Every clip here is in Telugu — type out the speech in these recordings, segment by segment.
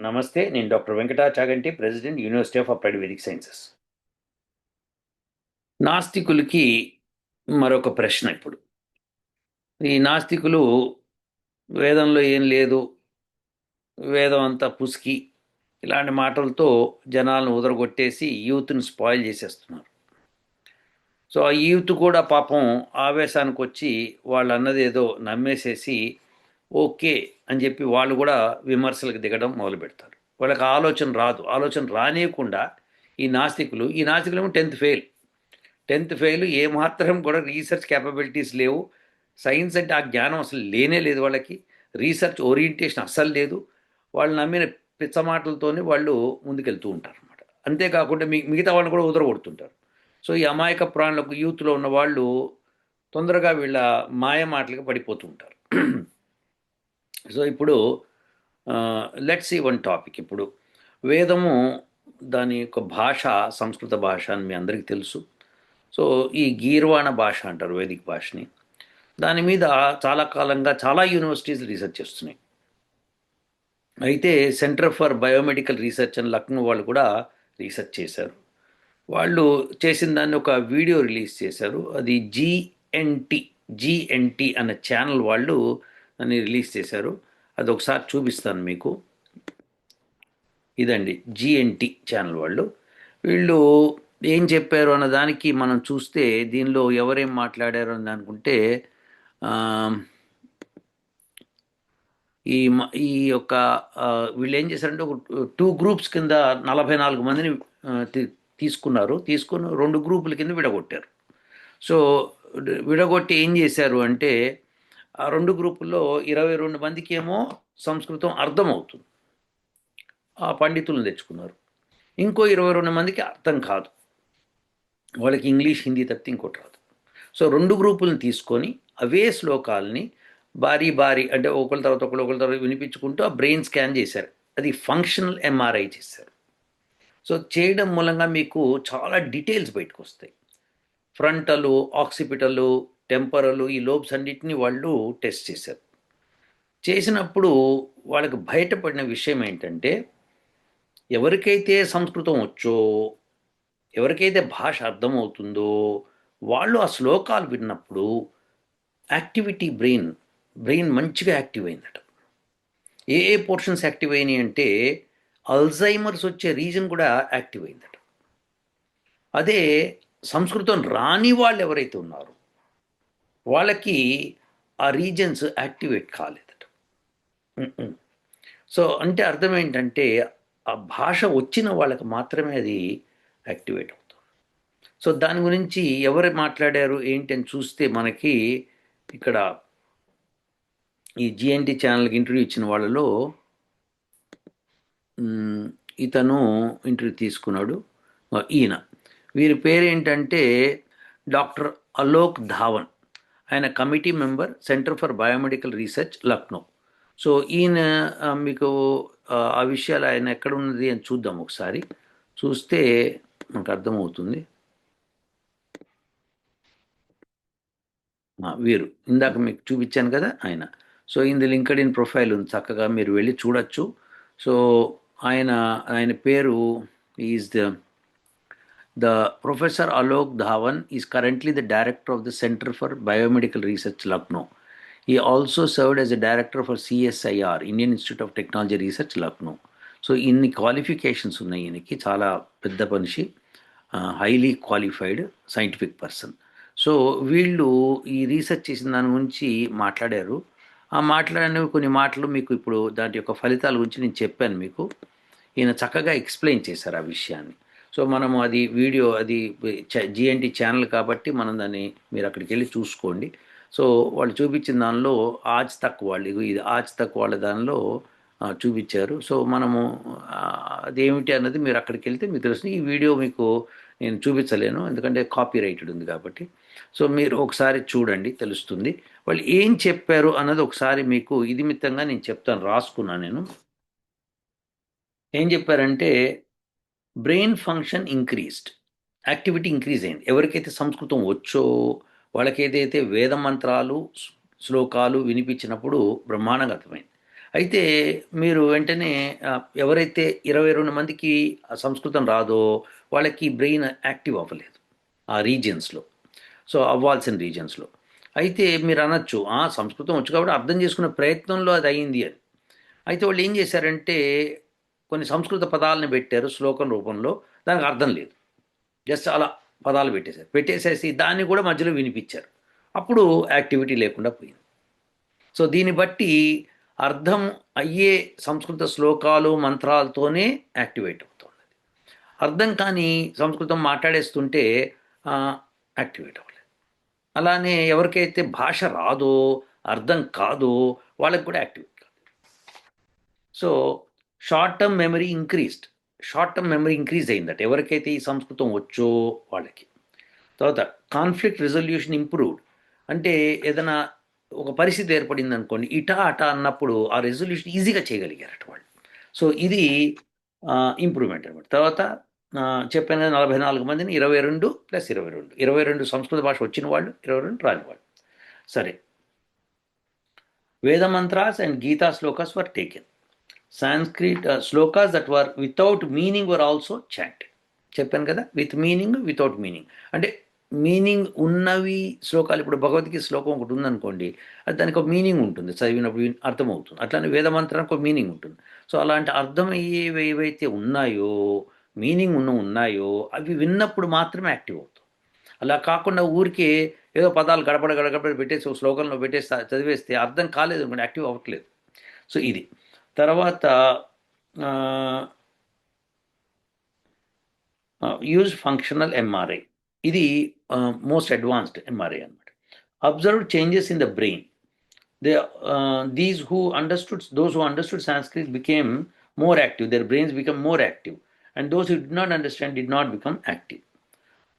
నమస్తే నేను doctor Venkata Chaganti president university of applied Vedic sciences. నాస్తికులకి మరొక ప్రశ్న ఇప్పుడు. ఈ నాస్తికులు వేదంలో ఏం లేదు వేదం అంతా పుసికి ఇలాంటి మాటలతో జనాలను ఉదరగొట్టేసి యూత్ని స్పాయిల్ చేసేస్తున్నారు. సో ఆ యూత్ కూడా పాపం ఆవేశానికి వచ్చి వాళ్ళు అన్నది ఏదో నమ్మేసేసి ఓకే అని చెప్పి వాళ్ళు కూడా విమర్శలకు దిగడం మొదలు పెడతారు వాళ్ళకి ఆలోచన రాదు. ఆలోచన రానియకుండా ఈ నాస్తికులు ఈ నాస్తికులు ఏమో టెన్త్ ఫెయిల్. టెన్త్ ఫెయిల్ ఏమాత్రం కూడా రీసెర్చ్ క్యాపబిలిటీస్ లేవు. సైన్స్ అంటే ఆ జ్ఞానం అసలు లేనే లేదు వాళ్ళకి. రీసెర్చ్ ఓరియంటేషన్ అస్సలు లేదు. వాళ్ళు నమ్మిన పిచ్చ మాటలతోనే వాళ్ళు ముందుకెళ్తూ ఉంటారు అనమాట అంతేకాకుండా మీ మిగతా వాళ్ళని కూడా ఉదరగొడుతుంటారు. సో ఈ అమాయక ప్రాణులకు యూత్లో ఉన్న వాళ్ళు తొందరగా వీళ్ళ మాయ మాటలకు పడిపోతూ ఉంటారు. సో ఇప్పుడు లెట్స్ ఈ వన్ టాపిక్ ఇప్పుడు వేదము దాని యొక్క భాష సంస్కృత భాష అని మీ అందరికీ తెలుసు. సో ఈ గీర్వాణ భాష అంటారు వేదిక భాషని. దాని మీద చాలా కాలంగా చాలా యూనివర్సిటీస్ రీసెర్చ్ చేస్తున్నాయి. అయితే సెంటర్ ఫర్ బయోమెడికల్ రీసెర్చ్ అని లక్నో వాళ్ళు కూడా రీసెర్చ్ చేశారు. వాళ్ళు చేసిన దాన్ని ఒక వీడియో రిలీజ్ చేశారు. అది జిఎన్టి జిఎన్టి అన్న ఛానల్ వాళ్ళు అని రిలీజ్ చేశారు. అది ఒకసారి చూపిస్తాను మీకు. ఇదండి జిఎన్టి ఛానల్ వాళ్ళు. వీళ్ళు ఏం చెప్పారు అన్న దానికి మనం చూస్తే దీనిలో ఎవరేం మాట్లాడారు అని అనుకుంటే ఈ ఈ యొక్క వీళ్ళు ఏం చేశారంటే ఒక టూ గ్రూప్స్ కింద నలభై నాలుగు మందిని తీసుకున్నారు. తీసుకుని రెండు గ్రూపుల కింద విడగొట్టారు. సో విడగొట్టి ఏం చేశారు అంటే ఆ రెండు గ్రూపుల్లో ఇరవై రెండు మందికి ఏమో సంస్కృతం అర్థమవుతుంది. ఆ పండితులను తెచ్చుకున్నారు. ఇంకో ఇరవై రెండు మందికి అర్థం కాదు. వాళ్ళకి ఇంగ్లీష్ హిందీ తప్పితే ఇంకోటి రాదు. సో రెండు గ్రూపులను తీసుకొని అవే శ్లోకాలని భారీ భారీ అంటే ఒకరి తర్వాత ఒకరు ఒకరి తర్వాత వినిపించుకుంటూ ఆ బ్రెయిన్ స్కాన్ చేశారు. అది ఫంక్షనల్ ఎంఆర్ఐ చేశారు. సో చేయడం మూలంగా మీకు చాలా డీటెయిల్స్ బయటకు వస్తాయి. ఫ్రంటలు ఆక్సిపిటలు టెంపరలు ఈ లోబ్స్ అన్నిటిని వాళ్ళు టెస్ట్ చేశారు. చేసినప్పుడు వాళ్ళకి బయటపడిన విషయం ఏంటంటే ఎవరికైతే సంస్కృతం వచ్చో ఎవరికైతే భాష అర్థమవుతుందో వాళ్ళు ఆ శ్లోకాలు విన్నప్పుడు యాక్టివిటీ బ్రెయిన్ బ్రెయిన్ మంచిగా యాక్టివ్ అయిందట. ఏ ఏ పోర్షన్స్ యాక్టివ్ అయినాయి అంటే అల్జైమర్స్ వచ్చే రీజన్ కూడా యాక్టివ్ అయిందట. అదే సంస్కృతం రాని వాళ్ళు ఎవరైతే ఉన్నారో వాళ్ళకి ఆ రీజన్స్ యాక్టివేట్ కాలేదట. సో అంటే అర్థం ఏంటంటే ఆ భాష వచ్చిన వాళ్ళకి మాత్రమే అది యాక్టివేట్ అవుతుంది. సో దాని గురించి ఎవరు మాట్లాడారు ఏంటి అని చూస్తే మనకి ఇక్కడ ఈ జిఎన్టి ఛానల్కి ఇంటర్వ్యూ ఇచ్చిన వాళ్ళలో ఇతను ఇంటర్వ్యూ తీసుకున్నాడు. ఈయన. వీరి పేరేంటంటే డాక్టర్ అలోక్ ధావన్. ఆయన committee member centre for biomedical research Lucknow. So ఈయన మీకు ఆ విషయాలు ఆయన ఎక్కడ ఉన్నది అని చూద్దాం ఒకసారి. చూస్తే మనకు అర్థమవుతుంది. వీరు. ఇందాక మీకు చూపించాను కదా ఆయన. సో ఇంది లింక్డ్ ఇన్ ప్రొఫైల్ ఉంది. చక్కగా మీరు వెళ్ళి చూడొచ్చు. సో ఆయన ఆయన పేరు is the the professor Alok Dhawan is currently the director of the centre for biomedical research Lucknow he also served as a director for CSIR Indian institute of technology research Lucknow so ఇన్ని క్వాలిఫికేషన్స్ ఉన్నాయి ఈయనకి. చాలా పెద్ద మనిషి highly qualified scientific person so వీళ్ళు ఈ రీసెర్చ్ చేసిన దాని గురించి మాట్లాడారు. ఆ మాట్లాడినవి కొన్ని మాటలు మీకు ఇప్పుడు దాని యొక్క ఫలితాల గురించి నేను చెప్పాను మీకు. ఈయన చక్కగా ఎక్స్ప్లెయిన్ చేశారు ఆ విషయాన్ని. సో మనము అది వీడియో అది జిఎన్టీ ఛానల్ కాబట్టి మనం దాన్ని మీరు అక్కడికి వెళ్ళి చూసుకోండి. సో వాళ్ళు చూపించిన దానిలో ఆజ్ తక్ వాళ్ళు ఇది ఆజ్ తక్ వాళ్ళ దానిలో చూపించారు. సో మనము అదేమిటి అన్నది మీరు అక్కడికి వెళ్తే మీకు తెలుస్తుంది. ఈ వీడియో మీకు నేను చూపించలేను ఎందుకంటే కాపీ రైటెడ్ ఉంది కాబట్టి. సో మీరు ఒకసారి చూడండి తెలుస్తుంది. వాళ్ళు ఏం చెప్పారు అన్నది ఒకసారి మీకు ఇది మిత్తంగా నేను చెప్తాను రాసుకున్నాను నేను. ఏం చెప్పారంటే brain function increased. Activity increase అయింది. ఎవరికైతే సంస్కృతం వచ్చో వాళ్ళకి ఏదైతే వేద మంత్రాలు శ్లోకాలు వినిపించినప్పుడు బ్రహ్మాండంగా అర్థమైంది అయితే మీరు వెంటనే ఎవరైతే ఇరవై రెండు మందికి సంస్కృతం రాదో వాళ్ళకి బ్రెయిన్ యాక్టివ్ అవ్వలేదు. ఆ రీజియన్స్లో. సో అవ్వాల్సిన రీజియన్స్లో. అయితే మీరు అనొచ్చు "ఆ, సంస్కృతం వచ్చు కాబట్టి అర్థం చేసుకునే ప్రయత్నంలో అది అయింది అని. అయితే వాళ్ళు ఏం చేశారంటే కొన్ని సంస్కృత పదాలను పెట్టారు శ్లోకం రూపంలో దానికి అర్థం లేదు. జస్ట్ అలా పదాలు పెట్టేశారు. పెట్టేసేసి దాన్ని కూడా మధ్యలో వినిపించారు. అప్పుడు యాక్టివిటీ లేకుండా పోయింది. సో దీన్ని బట్టి అర్థం అయ్యే సంస్కృత శ్లోకాలు మంత్రాలతోనే యాక్టివేట్ అవుతుంది. అర్థం కానీ సంస్కృతం మాట్లాడేస్తుంటే యాక్టివేట్ అవ్వలేదు. అలానే ఎవరికైతే భాష రాదో అర్థం కాదో వాళ్ళకి కూడా యాక్టివేట్ కాదు so short term memory increased short term memory increase అయిందట. ఎవరికైతే ఈ సంస్కృతం వచ్చో వాళ్ళకి. తర్వాత కాన్ఫ్లిక్ట్ రిజల్యూషన్ ఇంప్రూవ్డ్ అంటే ఏదైనా ఒక పరిస్థితి ఏర్పడింది అనుకోండి ఇటా అటా అన్నప్పుడు ఆ రెజల్యూషన్ ఈజీగా చేయగలిగారట వాళ్ళు. సో ఇది ఇంప్రూవ్మెంట్ అనమాట తర్వాత చెప్పిన నలభై నాలుగు మందిని ఇరవై రెండు ప్లస్ ఇరవై రెండు. ఇరవై రెండు సంస్కృత భాష వచ్చిన వాళ్ళు ఇరవై రెండు రాని వాళ్ళు. సరే. Veda mantras and Gita shlokas were taken Sanskrit shlokas that were without meaning were also chant చెప్పాను కదా విత్ మీనింగ్ వితౌట్ మీనింగ్ అంటే మీనింగ్ ఉన్నవి శ్లోకాలు ఇప్పుడు భగవద్గీత శ్లోకం ఒకటి ఉందనుకోండి అది దానికి ఒక మీనింగ్ ఉంటుంది చదివినప్పుడు అర్థమవుతుంది. అట్లానే వేదమంత్రానికి ఒక మీనింగ్ ఉంటుంది. సో అలాంటి అర్థమయ్యేవి ఏవైతే ఉన్నాయో మీనింగ్ ఉన్న ఉన్నాయో అవి విన్నప్పుడు మాత్రమే యాక్టివ్ అవుతాం. అలా కాకుండా ఊరికే ఏదో పదాలు గడపడ గడగడ పెట్టేసి ఒక శ్లోకంలో పెట్టేసి చదివేస్తే అర్థం కాలేదు అనుకోండి యాక్టివ్ అవ్వట్లేదు. సో ఇది. తర్వాత యూజ్ ఫంక్షనల్ ఎంఆర్ఐ ఇది మోస్ట్ అడ్వాన్స్డ్ ఎంఆర్ఐ అనమాట observed changes in the brain they these who understood those who understood Sanskrit became more active their brains become more active and those who did not understand did not become active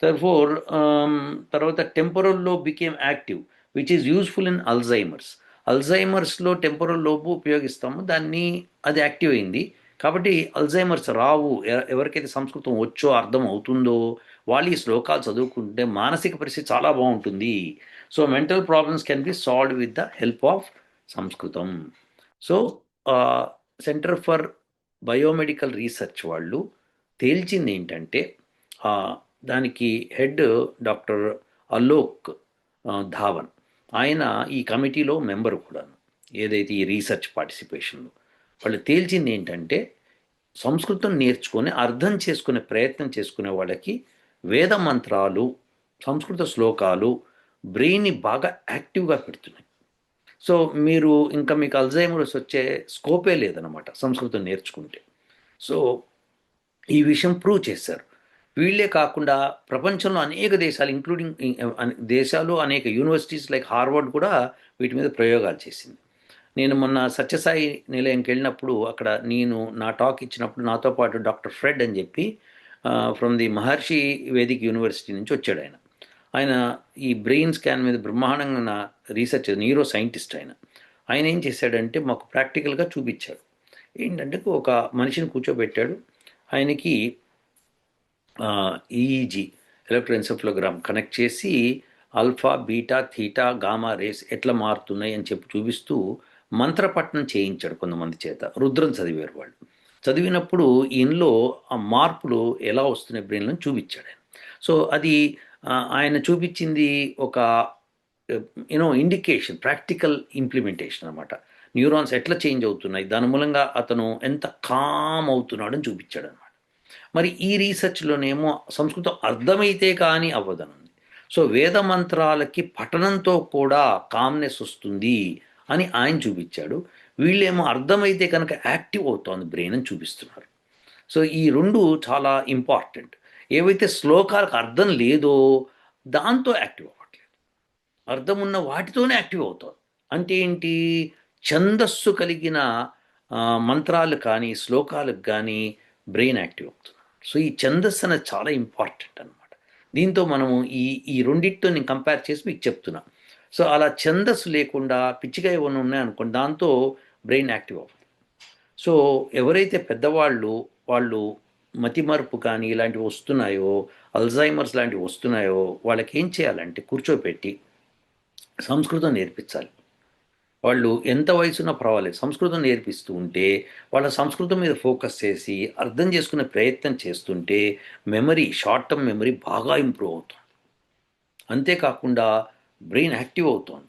therefore um, తర్వాత టెంపరల్లో became active which is useful in Alzheimer's అల్జైమర్స్లో temporal లోపు ఉపయోగిస్తాము దాన్ని అది యాక్టివ్ అయింది. కాబట్టి అల్జైమర్స్ రావు ఎవరికైతే సంస్కృతం వచ్చో అర్థం అవుతుందో వాళ్ళు ఈ శ్లోకాలు చదువుకుంటే మానసిక పరిస్థితి చాలా బాగుంటుంది. So mental problems can be solve with the help of సంస్కృతం. So centre for biomedical research వాళ్ళు తేల్చింది ఏంటంటే దానికి హెడ్ డాక్టర్ అలోక్ ధావన్ ఆయన ఈ కమిటీలో మెంబర్ కూడాను. ఏదైతే ఈ రీసెర్చ్ పార్టిసిపేషన్లో వాళ్ళు తేల్చింది ఏంటంటే సంస్కృతం నేర్చుకొని అర్థం చేసుకునే ప్రయత్నం చేసుకునే వాళ్ళకి వేద మంత్రాలు సంస్కృత శ్లోకాలు బ్రెయిన్ని బాగా యాక్టివ్గా పెడుతున్నాయి. సో మీరు ఇంకా మీకు అల్జైమర్స్ వచ్చే స్కోపే లేదనమాట సంస్కృతం నేర్చుకుంటే. సో ఈ విషయం ప్రూవ్ చేశారు. వీళ్ళే కాకుండా ప్రపంచంలో అనేక దేశాలు ఇంక్లూడింగ్ దేశాలు అనేక యూనివర్సిటీస్ లైక్ హార్వర్డ్ కూడా వీటి మీద ప్రయోగాలు చేసింది. నేను మొన్న సత్యసాయి నిలయంకి వెళ్ళినప్పుడు అక్కడ నేను నా టాక్ ఇచ్చినప్పుడు నాతో పాటు డాక్టర్ ఫ్రెడ్ అని చెప్పి from the Maharishi Vedic university నుంచి వచ్చాడు ఆయన. ఆయన ఈ బ్రెయిన్ స్కాన్ మీద బ్రహ్మాండంగా నా రీసెర్చ్ న్యూరో సైంటిస్ట్ ఆయన. ఆయన ఏం చేశాడంటే మాకు ప్రాక్టికల్గా చూపించాడు. ఏంటంటే ఒక మనిషిని కూర్చోబెట్టాడు. ఆయనకి ఈఈజీ ఎలక్ట్రోఎన్సెఫ్లోగ్రామ్ కనెక్ట్ చేసి alpha beta theta gamma rays ఎట్లా మారుతున్నాయి అని చెప్పి చూపిస్తూ మంత్రపట్నం చేయించాడు కొంతమంది చేత. రుద్రం చదివారు వాళ్ళు. చదివినప్పుడు ఈయనలో ఆ మార్పులు ఎలా వస్తున్నాయి బ్రెయిన్లో చూపించాడు ఆయన. సో అది ఆయన చూపించింది ఒక you know indication practical implementation అనమాట న్యూరాన్స్ ఎట్లా చేంజ్ అవుతున్నాయి? దాని మూలంగా అతను ఎంత కామ్ అవుతున్నాడని చూపించాడు అనమాట మరి ఈ రీసెర్చ్లోనేమో సంస్కృతం అర్థమైతే కానీ అవ్వదనుంది. సో వేద మంత్రాలకి పఠనంతో కూడా కామ్నెస్ వస్తుంది అని ఆయన చూపించాడు. వీళ్ళేమో అర్థమైతే కనుక యాక్టివ్ అవుతోంది బ్రెయిన్ అని చూపిస్తున్నారు. సో ఈ రెండు చాలా ఇంపార్టెంట్ ఏవైతే శ్లోకాలకు అర్థం లేదో దాంతో యాక్టివ్ అవ్వట్లేదు. అర్థం ఉన్న వాటితోనే యాక్టివ్ అవుతుంది. అంటే ఏంటి? ఛందస్సు కలిగిన మంత్రాలు కానీ శ్లోకాలకు కానీ బ్రెయిన్ యాక్టివ్ అవుతుంది. సో ఈ ఛందస్సు అనేది చాలా ఇంపార్టెంట్ అనమాట దీంతో మనము ఈ ఈ రెండింటితో నేను కంపేర్ చేసి మీకు చెప్తున్నా. సో అలా ఛందస్సు లేకుండా పిచ్చిగా ఏమైనా ఉన్నాయనుకోండి దాంతో బ్రెయిన్ యాక్టివ్ అవుతుంది సో ఎవరైతే పెద్దవాళ్ళు వాళ్ళు మతిమరుపు కానీ ఇలాంటివి వస్తున్నాయో అల్జైమర్స్ లాంటివి వస్తున్నాయో వాళ్ళకి ఏం చేయాలంటే కూర్చోపెట్టి సంస్కృతం నేర్పించాలి. వాళ్ళు ఎంత వయసున్నా పర్వాలేదు. సంస్కృతం నేర్పిస్తూ ఉంటే వాళ్ళ సంస్కృతం మీద ఫోకస్ చేసి అర్థం చేసుకునే ప్రయత్నం చేస్తుంటే మెమరీ షార్ట్ టర్మ్ మెమరీ బాగా ఇంప్రూవ్ అవుతుంది. అంతేకాకుండా బ్రెయిన్ యాక్టివ్ అవుతోంది.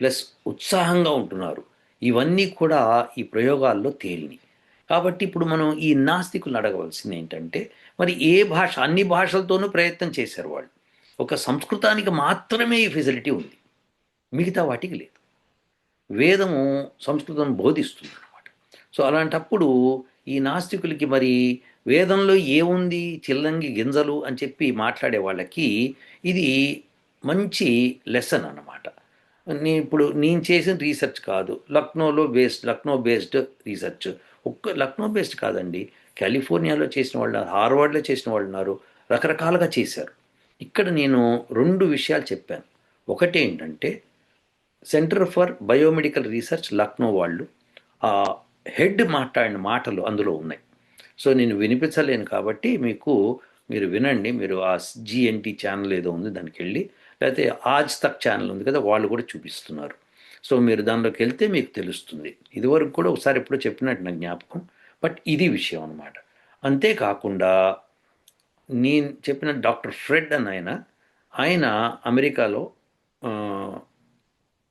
ప్లస్ ఉత్సాహంగా ఉంటున్నారు. ఇవన్నీ కూడా ఈ ప్రయోగాల్లో తేలిని కాబట్టి ఇప్పుడు మనం ఈ నాస్తికులు అడగవలసింది ఏంటంటే మరి ఏ భాష అన్ని భాషలతోనూ ప్రయత్నం చేశారు వాళ్ళు. ఒక సంస్కృతానికి మాత్రమే ఈ ఫెసిలిటీ ఉంది. మిగతా వాటికి లేదు. వేదము సంస్కృతం బోధిస్తుంది అనమాట సో అలాంటప్పుడు ఈ నాస్తికులకి మరి వేదంలో ఏముంది? చిల్లంగి గింజలు అని చెప్పి మాట్లాడే వాళ్ళకి ఇది మంచి లెసన్ అన్నమాట. నీ ఇప్పుడు నేను చేసిన రీసెర్చ్ కాదు. లక్నోలో బేస్డ్ లక్నో బేస్డ్ రీసెర్చ్. ఒక్క లక్నో బేస్డ్ కాదండి. కాలిఫోర్నియాలో చేసిన వాళ్ళు ఉన్నారు హార్వర్డ్లో చేసిన వాళ్ళు ఉన్నారు రకరకాలుగా చేశారు. ఇక్కడ నేను రెండు విషయాలు చెప్పాను. ఒకటి ఏంటంటే centre for biomedical research Lucknow వాళ్ళు ఆ హెడ్ మాట్లాడిన మాటలు అందులో ఉన్నాయి. సో నేను వినిపించలేను కాబట్టి మీకు మీరు వినండి మీరు ఆ జిఎన్టీ ఛానల్ ఏదో ఉంది దానికి వెళ్ళి లేకపోతే ఆజ్ తక్ ఛానల్ ఉంది కదా వాళ్ళు కూడా చూపిస్తున్నారు. సో మీరు దానిలోకి వెళ్తే మీకు తెలుస్తుంది. ఇదివరకు కూడా ఒకసారి ఎప్పుడో చెప్పినట్టు నాకు జ్ఞాపకం బట్ ఇది విషయం అనమాట అంతేకాకుండా నేను చెప్పిన డాక్టర్ ఫ్రెడ్ అని ఆయన ఆయన అమెరికాలో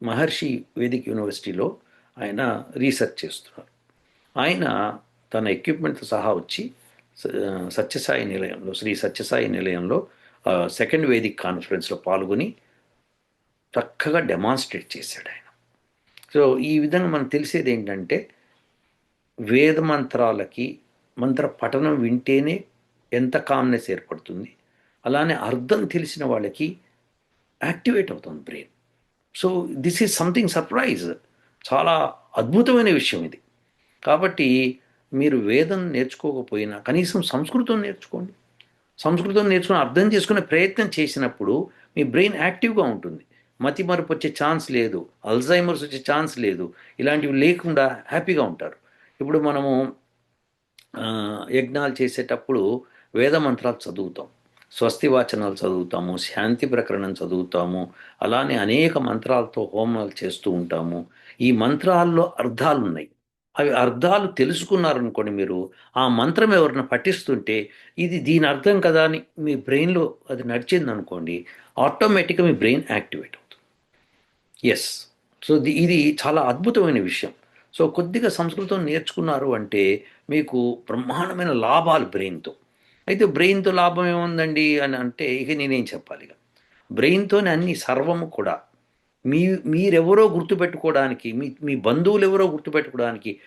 మహర్షి వేదిక్ యూనివర్సిటీలో ఆయన రీసెర్చ్ చేస్తున్నారు. ఆయన తన ఎక్విప్మెంట్తో సహా వచ్చి సత్యసాయి నిలయంలో శ్రీ సత్యసాయి నిలయంలో సెకండ్ వేదిక్ కాన్ఫరెన్స్లో పాల్గొని చక్కగా డెమాన్స్ట్రేట్ చేశాడు ఆయన. సో ఈ విధంగా మనం తెలిసేది ఏంటంటే వేద మంత్రాలకి మంత్ర పఠనం వింటేనే ఎంత కామ్నెస్ ఏర్పడుతుంది అలానే అర్థం తెలిసిన వాళ్ళకి యాక్టివేట్ అవుతుంది brain. So this is something surprise చాలా అద్భుతమైన విషయం ఇది. కాబట్టి మీరు వేదం నేర్చుకోకపోయినా కనీసం సంస్కృతం నేర్చుకోండి. సంస్కృతం నేర్చుకుని అర్థం చేసుకునే ప్రయత్నం చేసినప్పుడు మీ బ్రెయిన్ యాక్టివ్గా ఉంటుంది. మతి మరపు వచ్చే ఛాన్స్ లేదు. అల్జైమర్స్ వచ్చే ఛాన్స్ లేదు. ఇలాంటివి లేకుండా హ్యాపీగా ఉంటారు. ఇప్పుడు మనము యజ్ఞాలు చేసేటప్పుడు వేద మంత్రాలు చదువుతాం. స్వస్తి వాచనాలు చదువుతాము శాంతి ప్రకరణం చదువుతాము అలానే అనేక మంత్రాలతో హోమాలు చేస్తూ ఉంటాము. ఈ మంత్రాల్లో అర్థాలు ఉన్నాయి అవి అర్థాలు తెలుసుకున్నారనుకోండి మీరు ఆ మంత్రం ఎవరిని పఠిస్తుంటే ఇది దీని అర్థం కదా అని మీ బ్రెయిన్లో అది నడిచింది అనుకోండి ఆటోమేటిక్గా మీ బ్రెయిన్ యాక్టివేట్ అవుతుంది. ఎస్ సో ది- ఇది చాలా అద్భుతమైన విషయం. సో కొద్దిగా సంస్కృతం నేర్చుకున్నారు అంటే మీకు బ్రహ్మాండమైన లాభాలు బ్రెయిన్తో. అయితే బ్రెయిన్తో లాభం ఏముందండి అని అంటే ఇక నేనేం చెప్పాలి ఇక. బ్రెయిన్తోనే అన్ని సర్వము కూడా. మీ మీరెవరో గుర్తుపెట్టుకోవడానికి మీ మీ బంధువులు ఎవరో గుర్తుపెట్టుకోవడానికి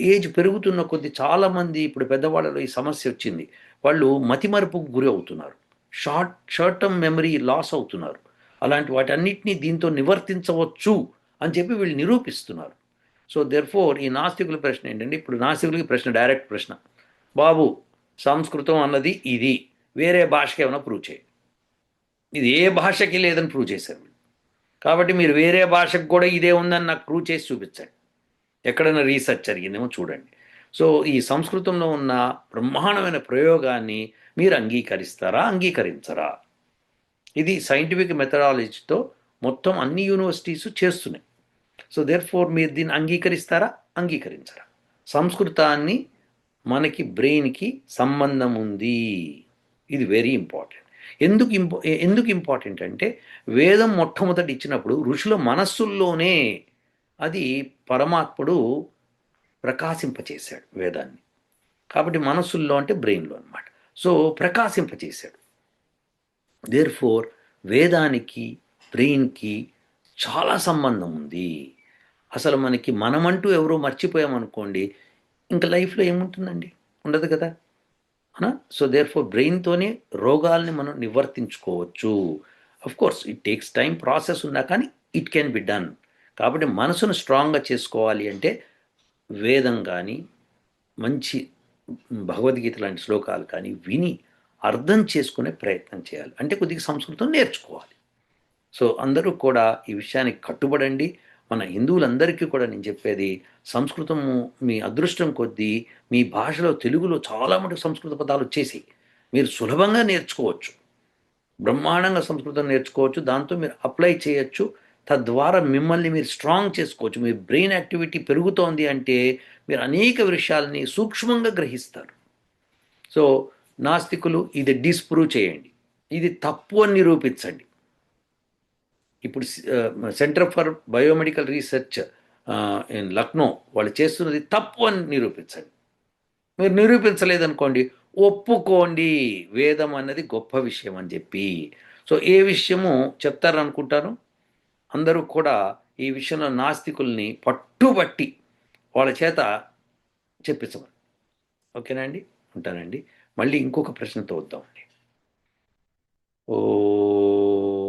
ఏజ్ పెరుగుతున్న కొద్ది చాలామంది ఇప్పుడు పెద్దవాళ్ళలో ఈ సమస్య వచ్చింది. వాళ్ళు మతిమరుపుకు గురి అవుతున్నారు. Short short term memory loss అవుతున్నారు. అలాంటి వాటన్నిటినీ దీంతో నివర్తించవచ్చు అని చెప్పి వీళ్ళు నిరూపిస్తున్నారు. సో దెర్ఫోర్ ఈ నాస్తికుల ప్రశ్న ఏంటంటే ఇప్పుడు నాస్తికులకి ప్రశ్న డైరెక్ట్ ప్రశ్న. బాబు సంస్కృతం అన్నది ఇది. వేరే భాషకి ఏమైనా ప్రూవ్ చేయి. ఇది ఏ భాషకి లేదని ప్రూవ్ చేశారు. కాబట్టి మీరు వేరే భాషకు కూడా ఇదే ఉందని నాకు ప్రూవ్ చేసి చూపించండి. ఎక్కడైనా రీసెర్చ్ జరిగిందేమో చూడండి. సో ఈ సంస్కృతంలో ఉన్న బ్రహ్మాండమైన ప్రయోగాన్ని మీరు అంగీకరిస్తారా అంగీకరించరా? ఇది సైంటిఫిక్ మెథడాలజీతో మొత్తం అన్ని యూనివర్సిటీస్ చేస్తున్నాయి. సో దేర్ ఫోర్ మీరు దీన్ని అంగీకరిస్తారా అంగీకరించరా? సంస్కృతాన్ని మనకి బ్రెయిన్కి సంబంధం ఉంది. ఇది వెరీ ఇంపార్టెంట్. ఎందుకు ఇంపా ఎందుకు ఇంపార్టెంట్ అంటే వేదం మొట్టమొదటి ఇచ్చినప్పుడు ఋషుల మనస్సుల్లోనే అది పరమాత్ముడు ప్రకాశింపచేశాడు వేదాన్ని. కాబట్టి మనస్సుల్లో అంటే బ్రెయిన్లో అనమాట సో ప్రకాశింపచేశాడు. దేర్ ఫోర్ వేదానికి బ్రెయిన్కి చాలా సంబంధం ఉంది. అసలు మనకి మనమంటూ ఎవరో మర్చిపోయామనుకోండి ఇంకా లైఫ్లో ఏముంటుందండి? ఉండదు కదా? అనా? సో దేర్ ఫోర్ బ్రెయిన్తోనే రోగాల్ని మనం నివర్తించుకోవచ్చు. Of course it takes time process ఉన్నా కానీ ఇట్ కెన్ బి డన్ కాబట్టి మనసును స్ట్రాంగ్గా చేసుకోవాలి అంటే వేదం కానీ మంచి భగవద్గీత లాంటి శ్లోకాలు కానీ విని అర్థం చేసుకునే ప్రయత్నం చేయాలి. అంటే కొద్దిగా సంస్కృతం నేర్చుకోవాలి. సో అందరూ కూడా ఈ విషయానికి కట్టుబడండి. మన హిందువులందరికీ కూడా నేను చెప్పేది సంస్కృతము మీ అదృష్టం కొద్దీ మీ భాషలో తెలుగులో చాలా మటుకు సంస్కృత పదాలు వచ్చేసి మీరు సులభంగా నేర్చుకోవచ్చు. బ్రహ్మాండంగా సంస్కృతం నేర్చుకోవచ్చు దాంతో మీరు అప్లై చేయొచ్చు. తద్వారా మిమ్మల్ని మీరు స్ట్రాంగ్ చేసుకోవచ్చు. మీ బ్రెయిన్ యాక్టివిటీ పెరుగుతోంది అంటే మీరు అనేక విషయాల్ని సూక్ష్మంగా గ్రహిస్తారు. సో నాస్తికులు ఇది డిస్ప్రూవ్ చేయండి. ఇది తప్పు అని నిరూపించండి. ఇప్పుడు centre for biomedical research in Lucknow వాళ్ళు చేస్తున్నది తప్పు అని నిరూపించండి. మీరు నిరూపించలేదనుకోండి ఒప్పుకోండి వేదం అన్నది గొప్ప విషయం అని చెప్పి. సో ఏ విషయము చెప్తారనుకుంటారు? అందరూ కూడా ఈ విషయంలో నాస్తికుల్ని పట్టుబట్టి వాళ్ళ చేత చెప్పించమని. ఓకేనా అండి? ఉంటానండి. మళ్ళీ ఇంకొక ప్రశ్నతో వద్దామండి. ఓ